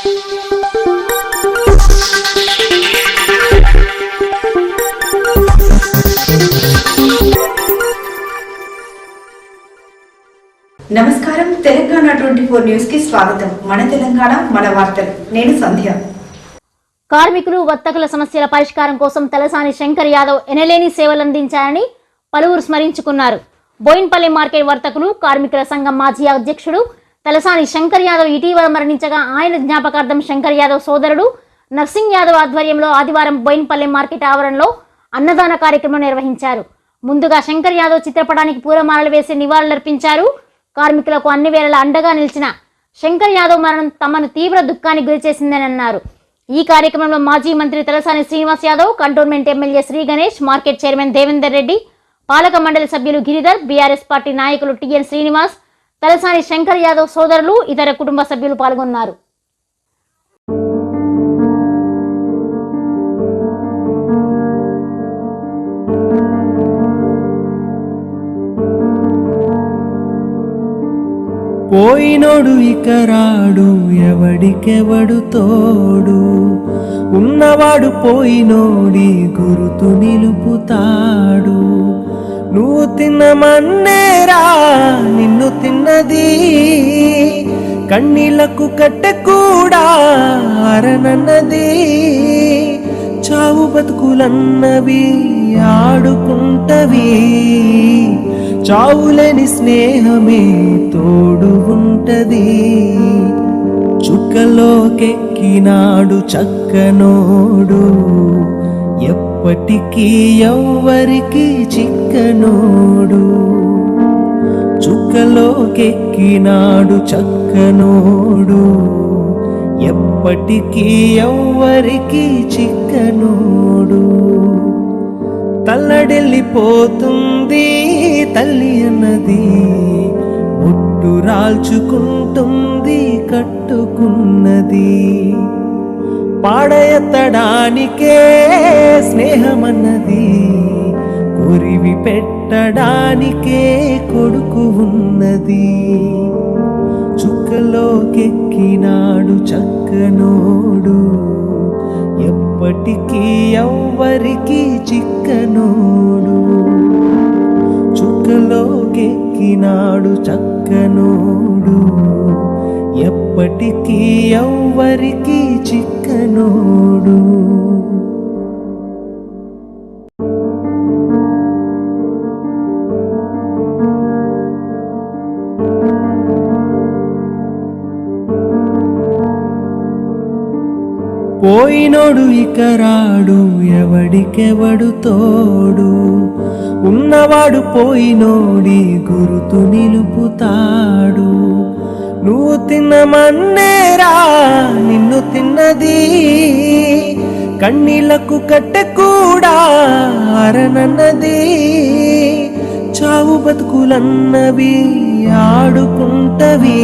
నమస్కారం. Telangana twenty four న్యూస్కి స్వాగతం. మన తెలంగాణ మన వార్తలు. నేను సంధ్య. కార్మికులు వర్తకుల సమస్యల పరిష్కారం కోసం తలసాని శంకర్ యాదవ్ ఎనలేని సేవలందించారని పలువురు స్మరించుకున్నారు. బోయిన్పల్లి మార్కెట్ వర్తకులు కార్మికుల సంఘం మాజీ అధ్యక్షుడు తలసాని శంకర్ యాదవ్ ఇటీవల మరణించగా ఆయన జ్ఞాపకార్థం శంకర్ యాదవ్ సోదరుడు నర్సింగ్ యాదవ్ ఆధ్వర్యంలో ఆదివారం బోయిన్పల్లి మార్కెట్ ఆవరణలో అన్నదాన కార్యక్రమం నిర్వహించారు. ముందుగా శంకర్ యాదవ్ చిత్రపటానికి పూలమాలలు వేసి నివాళులర్పించారు. కార్మికులకు అన్ని వేళలా అండగా నిలిచిన శంకర్ యాదవ్ మరణం తమను తీవ్ర దుఃఖానికి గురిచేసిందని అన్నారు. ఈ కార్యక్రమంలో మాజీ మంత్రి Talasani Srinivas Yadav cantonment MLA Sri Ganesh market chairman Devender Reddy పాలక మండలి సభ్యులు గిరిధర్ బీఆర్ఎస్ పార్టీ నాయకులు టిఎన్ శ్రీనివాస్ తలసాని శంకర్ యాదవ్ సోదరులు ఇతర కుటుంబ సభ్యులు పాల్గొన్నారు. పోయినోడు ఇక రాడు ఎవడికెవడు తోడు? ఉన్నవాడు పోయినోడి గురుతు నిలుపుతాడు. నువ్వు తిన్న మన్నేరా నిన్ను తిన్నది. కన్నీళ్ళకు కట్టకూడా అరనన్నది. చావు బతుకులన్నవి ఆడుకుంటవి. చావులేని స్నేహమే తోడు ఉంటది. చుక్కలోకెక్కినాడు చక్కనోడు. ఎప్పటికీ ఎవ్వరికి చిక్కనోడు. చుక్కలోకెక్కినాడు చక్కనోడు. ఎప్పటికీ ఎవ్వరికి చిక్కనోడు. తల్లడెళ్ళిపోతుంది తల్లి అన్నది. ఒట్టు రాల్చుకుంటుంది కట్టుకున్నది. పాడెత్తడానికే స్నేహమన్నది కొరివి పెట్టడానికే కొడుకు ఉన్నది. చుక్కలోకెక్కినాడు చక్కనోడు ఎప్పటికీ ఎవ్వరికి చిక్కనోడు. చుక్కలోకెక్కినాడు చక్కనోడు. ఎప్పటికీ ఎవ్వరికీ చిక్కనోడు. పోయినోడు ఇక రాడు ఎవడికెవడు తోడు. ఉన్నవాడు పోయినోడి గురుతు నిలుపుతా తిన్న మన్నేరా నిన్ను తిన్నది. కన్నీళ్ళకు కట్టకూడా అరనన్నది. చావు బతుకులన్నవి ఆడుకుంటవి.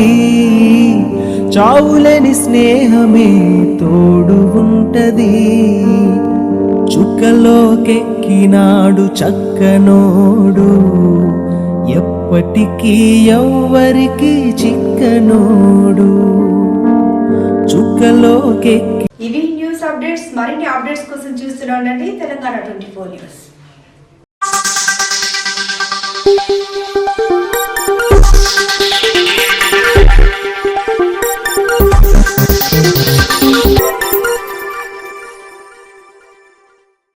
చావులేని స్నేహమే తోడు ఉంటది. చుక్కలోకెక్కినాడు చక్కనోడు. ఎప్పటికీ ఎవ్వరికి చిక్కనోడు. చుక్కలోకి ఇవి న్యూస్ అప్డేట్స్ మరిన్ని అప్డేట్స్ కోసం చూస్తూనే ఉండండి తెలంగాణ ట్వంటీ ఫోర్ న్యూస్.